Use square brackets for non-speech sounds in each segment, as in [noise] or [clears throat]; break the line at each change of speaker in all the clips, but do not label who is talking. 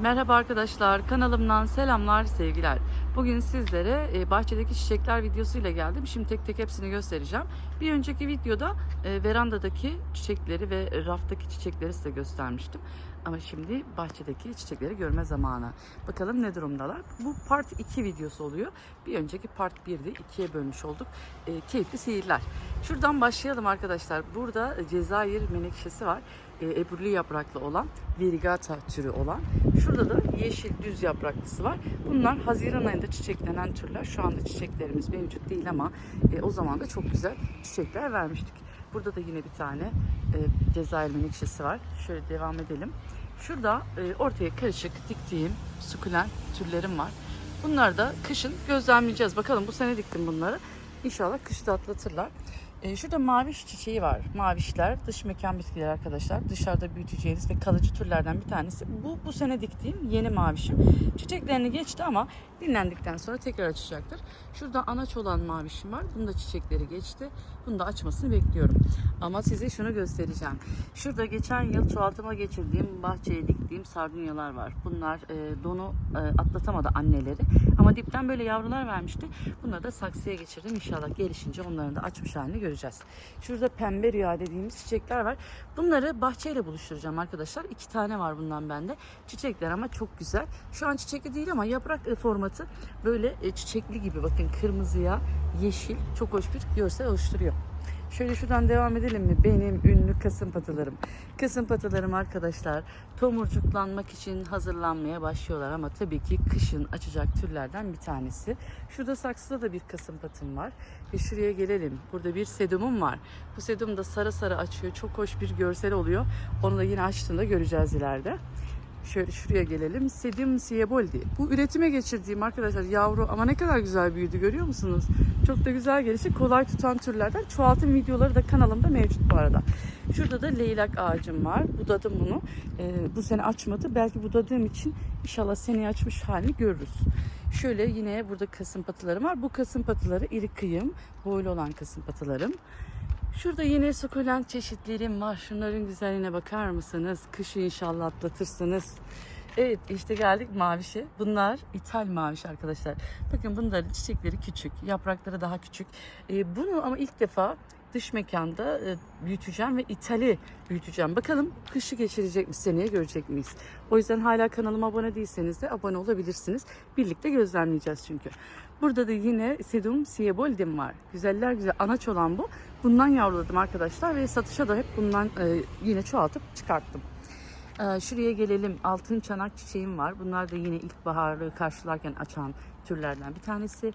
Merhaba arkadaşlar, kanalımdan selamlar, sevgiler. Bugün sizlere e, bahçedeki çiçekler videosuyla geldim. Şimdi tek tek hepsini göstereceğim. Bir önceki videoda e, verandadaki çiçekleri ve raftaki çiçekleri size göstermiştim. Ama şimdi bahçedeki çiçekleri görme zamanı. Bakalım ne durumdalar. Bu part 2 videosu oluyor. Bir önceki part 1'di. ikiye bölmüş olduk. E, keyifli seyirler. Şuradan başlayalım arkadaşlar. Burada Cezayir menekşesi var. E, ebruli yapraklı olan, virigata türü olan. Şurada da yeşil düz yapraklısı var. Bunlar Haziran ayında çiçeklenen türler. Şu anda çiçeklerimiz mevcut değil ama e, o zaman da çok güzel çiçekler vermiştik. Burada da yine bir tane e, Cezayir menekşesi var. Şöyle devam edelim. Şurada e, ortaya karışık diktiğim sukulent türlerim var. Bunlar da kışın gözlemleyeceğiz. Bakalım bu sene diktim bunları. İnşallah kışı da atlatırlar. E, şurada maviş çiçeği var. Mavişler dış mekan bitkileri arkadaşlar. Dışarıda büyüteceğiniz ve kalıcı türlerden bir tanesi. Bu bu sene diktiğim yeni mavişim. Çiçeklerini geçti ama dinlendikten sonra tekrar açacaktır. Şurada anaç olan mavişim var. Bunun da çiçekleri geçti. Bunu da açmasını bekliyorum. Ama size şunu göstereceğim. Şurada geçen yıl çoğaltıma geçirdiğim, bahçeye diktiğim sardunyalar var. Bunlar e, donu e, atlatamadı anneleri. Ama dipten böyle yavrular vermişti. Bunları da saksıya geçirdim. İnşallah gelişince onların da açmış halini göreceğiz. Şurada pembe rüya dediğimiz çiçekler var. Bunları bahçeyle buluşturacağım arkadaşlar. İki tane var bundan bende. Çiçekler ama çok güzel. Şu an çiçekli değil ama yaprak formatı böyle e, çiçekli gibi. Bakın kırmızıya yeşil çok hoş bir görsel oluşturuyor. Şöyle şuradan devam edelim mi? Benim ünlü kasım patılarım. Kasım patılarım arkadaşlar tomurcuklanmak için hazırlanmaya başlıyorlar ama tabii ki kışın açacak türlerden bir tanesi. Şurada saksıda da bir kasım patım var. Ve şuraya gelelim. Burada bir sedumum var. Bu sedum da sarı sarı açıyor. Çok hoş bir görsel oluyor. Onu da yine açtığında göreceğiz ileride. Şöyle şuraya gelelim. Sedum sieboldi. Bu üretime geçirdiğim arkadaşlar yavru ama ne kadar güzel büyüdü görüyor musunuz? Çok da güzel gelişi kolay tutan türlerden. Çoğaltım videoları da kanalımda mevcut bu arada. Şurada da leylak ağacım var. Budadım bunu. Ee, bu sene açmadı. Belki budadığım için inşallah seneye açmış halini görürüz. Şöyle yine burada kasım patılarım var. Bu kasım patıları iri kıyım. Boylu olan kasım patılarım. Şurada yine sukulent çeşitlerim var. Şunların güzelliğine bakar mısınız? Kışı inşallah atlatırsınız. Evet işte geldik mavişe. Bunlar ithal maviş arkadaşlar. Bakın bunların çiçekleri küçük. Yaprakları daha küçük. Ee, bunu ama ilk defa dış mekanda e, büyüteceğim ve ithali büyüteceğim. Bakalım kışı geçirecek mi seneye görecek miyiz? O yüzden hala kanalıma abone değilseniz de abone olabilirsiniz. Birlikte gözlemleyeceğiz çünkü. Burada da yine Sedum Sieboldim var. Güzeller güzel anaç olan bu. Bundan yavruladım arkadaşlar ve satışa da hep bundan e, yine çoğaltıp çıkarttım. Ee, şuraya gelelim. Altın çanak çiçeğim var. Bunlar da yine ilkbaharı karşılarken açan türlerden bir tanesi.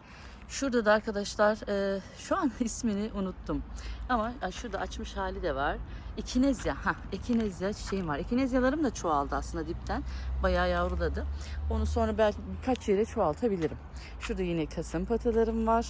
Şurada da arkadaşlar e, şu an [laughs] ismini unuttum. Ama şurada açmış hali de var. Ekinezya. Ha, ekinezya çiçeğim var. Ekinezyalarım da çoğaldı aslında dipten. Bayağı yavruladı. Onu sonra belki birkaç yere çoğaltabilirim. Şurada yine kasım patalarım var.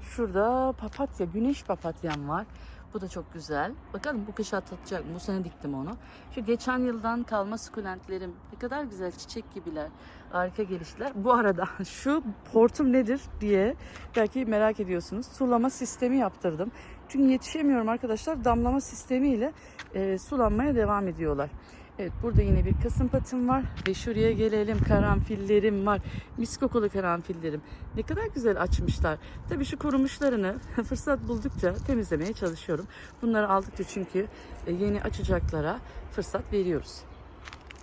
Şurada papatya, güneş papatyam var. Bu da çok güzel. Bakalım bu kış atlatacak mı? Bu sene diktim onu. Şu geçen yıldan kalma sukulentlerim. Ne kadar güzel çiçek gibiler. Harika geliştiler. Bu arada [laughs] şu portum nedir diye belki merak ediyorsunuz. Sulama sistemi yaptırdım. Çünkü yetişemiyorum arkadaşlar. Damlama sistemiyle e, sulanmaya devam ediyorlar. Evet burada yine bir kasım patım var ve şuraya gelelim karanfillerim var. Mis kokulu karanfillerim. Ne kadar güzel açmışlar. Tabii şu kurumuşlarını [laughs] fırsat buldukça temizlemeye çalışıyorum. Bunları aldıkça çünkü e, yeni açacaklara fırsat veriyoruz.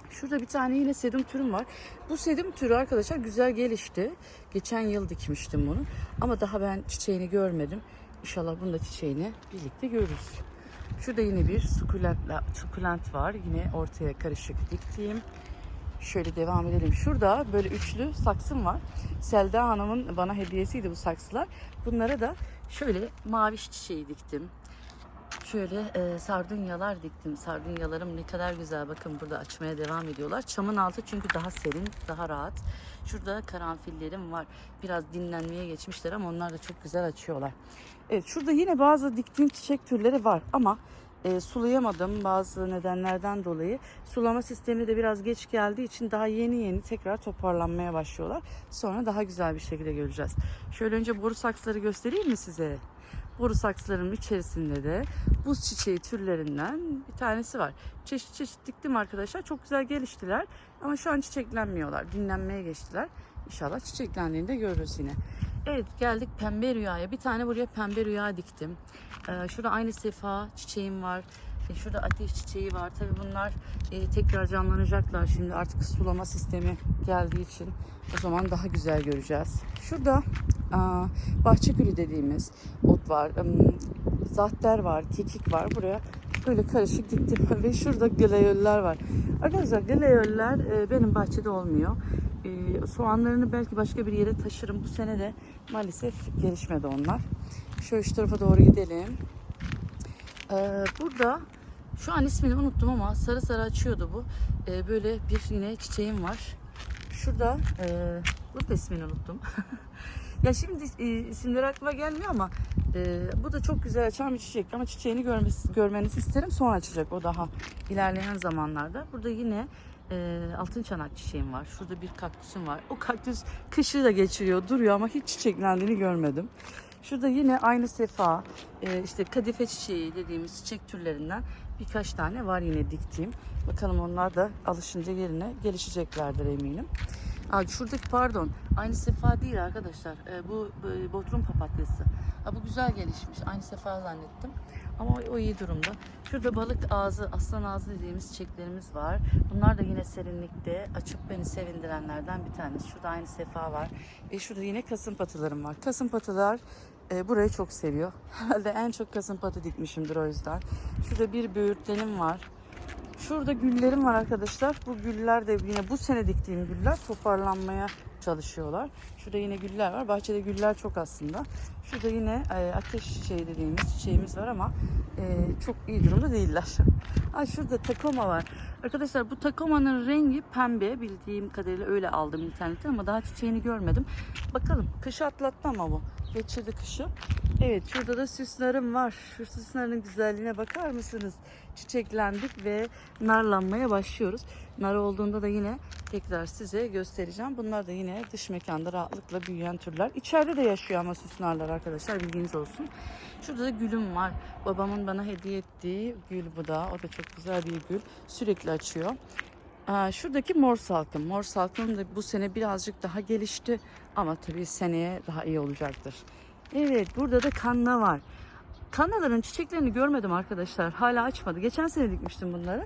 Şurada bir tane yine sedum türüm var. Bu sedum türü arkadaşlar güzel gelişti. Geçen yıl dikmiştim bunu. Ama daha ben çiçeğini görmedim. İnşallah bunu da çiçeğini birlikte görürüz. Şurada yine bir sukulent, var. Yine ortaya karışık diktiğim. Şöyle devam edelim. Şurada böyle üçlü saksım var. Selda Hanım'ın bana hediyesiydi bu saksılar. Bunlara da şöyle maviş çiçeği diktim. Şöyle e, sardunyalar diktim. Sardunyalarım ne kadar güzel. Bakın burada açmaya devam ediyorlar. Çamın altı çünkü daha serin, daha rahat. Şurada karanfillerim var. Biraz dinlenmeye geçmişler ama onlar da çok güzel açıyorlar. Evet şurada yine bazı diktiğim çiçek türleri var ama e, sulayamadım bazı nedenlerden dolayı. Sulama sistemi de biraz geç geldiği için daha yeni yeni tekrar toparlanmaya başlıyorlar. Sonra daha güzel bir şekilde göreceğiz. Şöyle önce boru saksıları göstereyim mi size? Boru saksılarının içerisinde de buz çiçeği türlerinden bir tanesi var. Çeşit çeşit diktim arkadaşlar. Çok güzel geliştiler. Ama şu an çiçeklenmiyorlar. Dinlenmeye geçtiler. İnşallah çiçeklendiğinde görürüz yine. Evet geldik pembe rüyaya. Bir tane buraya pembe rüya diktim. Ee, şurada aynı sefa çiçeğim var. E, şurada ateş çiçeği var. Tabii bunlar e, tekrar canlanacaklar. Şimdi artık sulama sistemi geldiği için o zaman daha güzel göreceğiz. Şurada aa, bahçe gülü dediğimiz ot var. Zahter var, kekik var. Buraya böyle karışık diktim. [laughs] Ve şurada gleyoller var. Arkadaşlar gleyoller e, benim bahçede olmuyor. E, soğanlarını belki başka bir yere taşırım. Bu sene de maalesef gelişmedi onlar. Şöyle şu tarafa doğru gidelim. Ee, burada şu an ismini unuttum ama sarı sarı açıyordu bu. Ee, böyle bir yine çiçeğim var. Şurada e, bu da ismini unuttum. [laughs] ya şimdi e, isimleri aklıma gelmiyor ama e, bu da çok güzel açan bir çiçek ama çiçeğini görmesi, görmenizi isterim sonra açacak o daha ilerleyen zamanlarda. Burada yine e, altın çanak çiçeğim var. Şurada bir kaktüsüm var. O kaktüs kışı da geçiriyor, duruyor ama hiç çiçeklendiğini görmedim. Şurada yine aynı sefa, e, işte kadife çiçeği dediğimiz çiçek türlerinden birkaç tane var yine diktiğim. Bakalım onlar da alışınca yerine gelişeceklerdir eminim. Aa, şuradaki pardon, aynı sefa değil arkadaşlar. E, bu e, Bodrum papatyası. Ha, bu güzel gelişmiş. Aynı sefa zannettim. Ama o, o iyi durumda. Şurada balık ağzı, aslan ağzı dediğimiz çiçeklerimiz var. Bunlar da yine serinlikte açıp beni sevindirenlerden bir tanesi. Şurada aynı sefa var. Ve şurada yine kasımpatılarım var. Kasımpatılar e, burayı çok seviyor. [laughs] Herhalde en çok kasımpatı dikmişimdir o yüzden. Şurada bir böğürtlenim var. Şurada güllerim var arkadaşlar. Bu güller de yine bu sene diktiğim güller toparlanmaya çalışıyorlar. Şurada yine güller var. Bahçede güller çok aslında. Şurada yine e, ateş çiçeği dediğimiz çiçeğimiz var ama e, çok iyi durumda değiller. [laughs] Ha, şurada takoma var. Arkadaşlar bu takomanın rengi pembe. Bildiğim kadarıyla öyle aldım internetten ama daha çiçeğini görmedim. Bakalım. Kışı atlattı ama bu. Geçirdi kışı. Evet şurada da süslerim var. Şu süslerin güzelliğine bakar mısınız? Çiçeklendik ve narlanmaya başlıyoruz. Nar olduğunda da yine tekrar size göstereceğim. Bunlar da yine dış mekanda rahatlıkla büyüyen türler. İçeride de yaşıyor ama süs narlar arkadaşlar bilginiz olsun. Şurada da gülüm var. Babamın bana hediye ettiği gül bu da. O da çok güzel bir gül. Sürekli açıyor. Aa, şuradaki mor salkım. Mor salkım da bu sene birazcık daha gelişti. Ama tabii seneye daha iyi olacaktır. Evet burada da kanna var. Kannaların çiçeklerini görmedim arkadaşlar. Hala açmadı. Geçen sene dikmiştim bunları.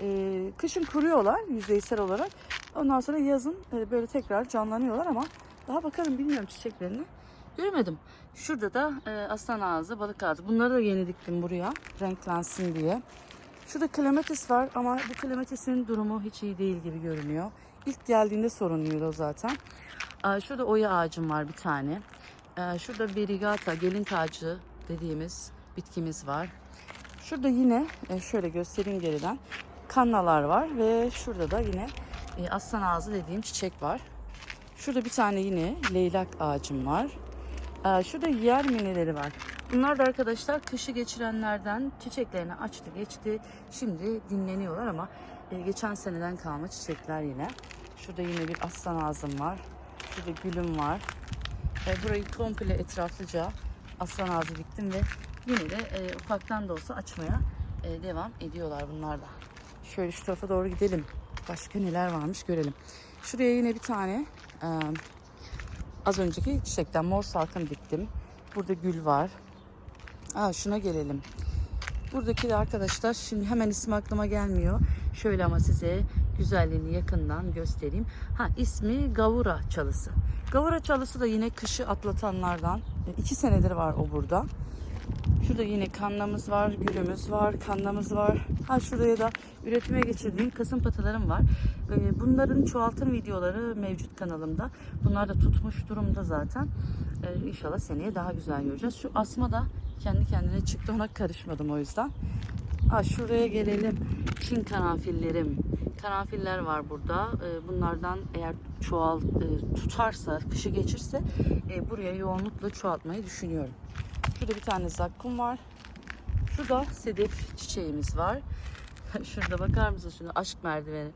Ee, kışın kuruyorlar yüzeysel olarak. Ondan sonra yazın e, böyle tekrar canlanıyorlar ama daha bakalım bilmiyorum çiçeklerini. Göremedim. Şurada da e, aslan ağzı, balık ağzı. Bunları da yeni diktim buraya. Renklensin diye. Şurada klematis var ama bu klematisin durumu hiç iyi değil gibi görünüyor. İlk geldiğinde sorunluydu zaten. Şurada oya ağacım var bir tane. Şurada verigata, gelin tacı dediğimiz bitkimiz var. Şurada yine e, şöyle göstereyim geriden. Kannalar var ve şurada da yine e, aslan ağzı dediğim çiçek var. Şurada bir tane yine leylak ağacım var. Şurada yer mineleri var. Bunlar da arkadaşlar kışı geçirenlerden çiçeklerini açtı geçti. Şimdi dinleniyorlar ama e, geçen seneden kalma çiçekler yine. Şurada yine bir aslan ağzım var. Şurada gülüm var. E, burayı komple etraflıca aslan ağzı diktim ve yine de e, ufaktan da olsa açmaya e, devam ediyorlar bunlar da. Şöyle şu tarafa doğru gidelim. Başka neler varmış görelim. Şuraya yine bir tane e, az önceki çiçekten mor salkım diktim. Burada gül var. Aa, şuna gelelim. Buradaki de arkadaşlar şimdi hemen ismi aklıma gelmiyor. Şöyle ama size güzelliğini yakından göstereyim. Ha ismi Gavura çalısı. Gavura çalısı da yine kışı atlatanlardan. İki senedir var o burada. Şurada yine kannamız var, gülümüz var, kannamız var. Ha şuraya da üretime geçirdiğim kasım patalarım var. Ee, Bunların çoğaltım videoları mevcut kanalımda. Bunlar da tutmuş durumda zaten. Ee, İnşallah seneye daha güzel göreceğiz. Şu asma da kendi kendine çıktı ona karışmadım o yüzden. Ha şuraya gelelim. Çin karanfillerim. Karanfiller var burada. Ee, Bunlardan eğer çoğal e, tutarsa, kışı geçirse e, buraya yoğunlukla çoğaltmayı düşünüyorum. Şurada bir tane zakkum var. Şurada sedef çiçeğimiz var. [laughs] Şurada bakar mısın şuna aşk merdiveni.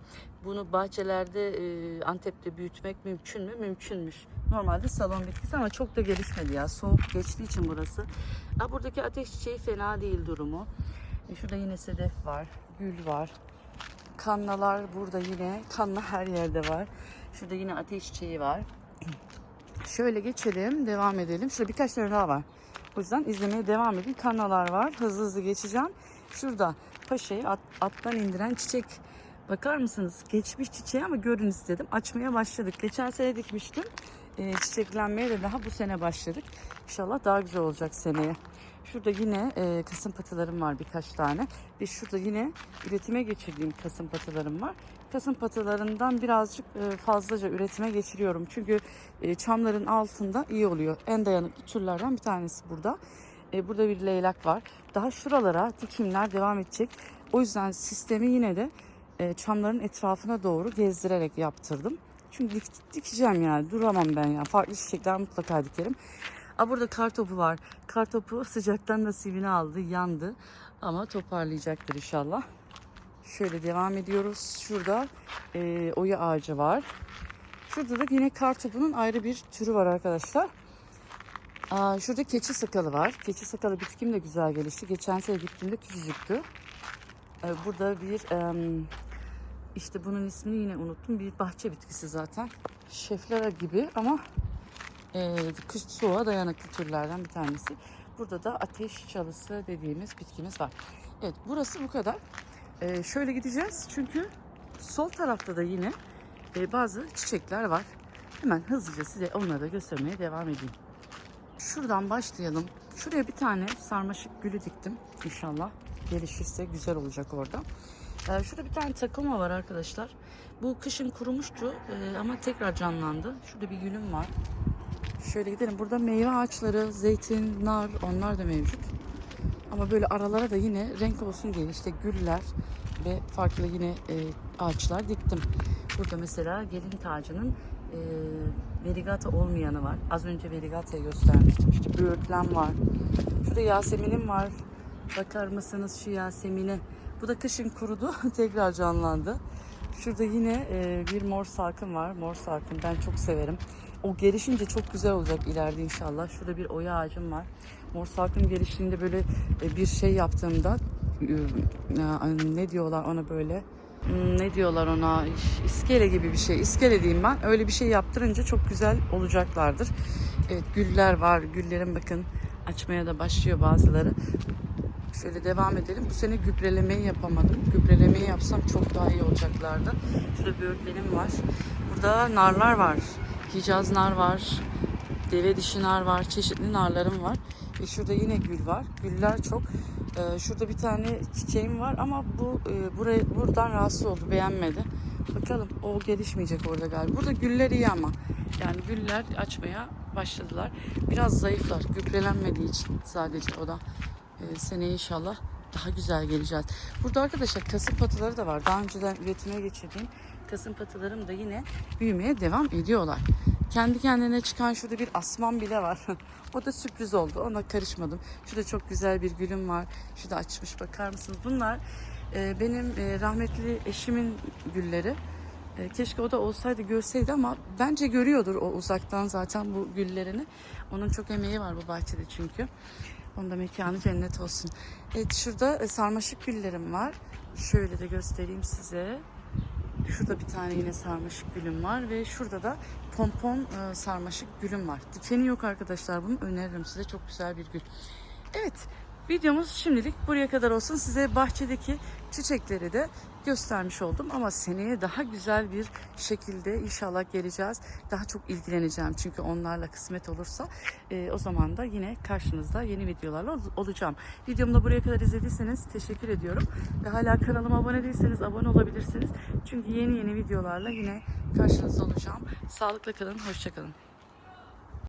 Bunu bahçelerde e, Antep'te büyütmek mümkün mü? Mümkünmüş. Normalde salon bitkisi ama çok da gelişmedi ya. Soğuk geçtiği için burası. Ha, buradaki ateş çiçeği fena değil durumu. E, şurada yine sedef var. Gül var. Kannalar burada yine. Kanna her yerde var. Şurada yine ateş çiçeği var. [clears throat] Şöyle geçelim, devam edelim. Şurada birkaç tane daha var. O yüzden izlemeye devam edin. Kanallar var. Hızlı hızlı geçeceğim. Şurada paşayı at, attan indiren çiçek. Bakar mısınız? Geçmiş çiçeği ama görün istedim. Açmaya başladık. Geçen sene dikmiştim. Ee, çiçeklenmeye de daha bu sene başladık. İnşallah daha güzel olacak seneye. Şurada yine e, kasım patılarım var birkaç tane. Ve şurada yine üretime geçirdiğim kasım patılarım var. Kasım patılarından birazcık e, fazlaca üretime geçiriyorum. Çünkü e, çamların altında iyi oluyor. En dayanıklı türlerden bir tanesi burada. E, burada bir leylak var. Daha şuralara dikimler devam edecek. O yüzden sistemi yine de e, çamların etrafına doğru gezdirerek yaptırdım. Çünkü dik, dikeceğim yani duramam ben ya. Farklı çiçekler mutlaka dikerim. Aa, burada kar topu var. Kar topu [laughs] sıcaktan nasibini aldı, yandı. Ama toparlayacaktır inşallah. Şöyle devam ediyoruz. Şurada e, oya ağacı var. Şurada da yine kar topunun ayrı bir türü var arkadaşlar. Aa, şurada keçi sakalı var. Keçi sakalı bitkim de güzel gelişti. Geçen sene gittiğimde küçücüktü. Ee, burada bir em, işte bunun ismini yine unuttum. Bir bahçe bitkisi zaten. Şeflera gibi ama e, kış soğuğa dayanıklı türlerden bir tanesi. Burada da ateş çalısı dediğimiz bitkimiz var. Evet burası bu kadar. Ee, şöyle gideceğiz çünkü sol tarafta da yine e, bazı çiçekler var. Hemen hızlıca size onları da göstermeye devam edeyim. Şuradan başlayalım. Şuraya bir tane sarmaşık gülü diktim. İnşallah gelişirse güzel olacak orada. Ee, şurada bir tane takoma var arkadaşlar. Bu kışın kurumuştu e, ama tekrar canlandı. Şurada bir gülüm var. Şöyle gidelim. Burada meyve ağaçları, zeytin, nar onlar da mevcut. Ama böyle aralara da yine renk olsun diye işte güller ve farklı yine e, ağaçlar diktim. Burada mesela gelin tacının e, verigata olmayanı var. Az önce verigata'yı göstermiştim. İşte böğürtlen var. Şurada Yasemin'im var. Bakar mısınız şu Yasemin'e? Bu da kışın kurudu. [laughs] Tekrar canlandı. Şurada yine e, bir mor salkım var. Mor salkım ben çok severim. O gelişince çok güzel olacak ileride inşallah. Şurada bir oya ağacım var. Mor salkım geliştiğinde böyle e, bir şey yaptığımda e, ne diyorlar ona böyle Hmm, ne diyorlar ona iskele gibi bir şey iskele diyeyim ben öyle bir şey yaptırınca çok güzel olacaklardır evet güller var güllerin bakın açmaya da başlıyor bazıları şöyle devam edelim bu sene gübrelemeyi yapamadım gübrelemeyi yapsam çok daha iyi olacaklardı şurada böğürtlerim var burada narlar var hicaz nar var deve dişi nar var çeşitli narlarım var ve şurada yine gül var güller çok ee, şurada bir tane çiçeğim var ama bu e, buraya buradan rahatsız oldu, beğenmedi. Bakalım o gelişmeyecek orada galiba. Burada güller iyi ama. Yani güller açmaya başladılar. Biraz zayıflar. Gübrelenmediği için sadece o da. Ee, seneye inşallah daha güzel geleceğiz. Burada arkadaşlar kasım patıları da var. Daha önceden üretime geçirdiğim kasım patılarım da yine büyümeye devam ediyorlar. Kendi kendine çıkan şurada bir asman bile var. [laughs] o da sürpriz oldu. Ona karışmadım. Şurada çok güzel bir gülüm var. Şurada açmış bakar mısınız? Bunlar e, benim e, rahmetli eşimin gülleri. E, keşke o da olsaydı görseydi ama bence görüyordur o uzaktan zaten bu güllerini. Onun çok emeği var bu bahçede çünkü. Onun da mekanı cennet olsun. Evet şurada e, sarmaşık güllerim var. Şöyle de göstereyim size. Şurada bir tane yine sarmaşık gülüm var ve şurada da pompon e, sarmaşık gülüm var. Dikeni yok arkadaşlar bunu öneririm size çok güzel bir gül. Evet videomuz şimdilik buraya kadar olsun. Size bahçedeki çiçekleri de göstermiş oldum ama seneye daha güzel bir şekilde inşallah geleceğiz. Daha çok ilgileneceğim çünkü onlarla kısmet olursa e, o zaman da yine karşınızda yeni videolarla ol- olacağım. Videomu da buraya kadar izlediyseniz teşekkür ediyorum. Ve hala kanalıma abone değilseniz abone olabilirsiniz. Çünkü yeni yeni videolarla yine karşınızda olacağım. Sağlıkla kalın, hoşçakalın.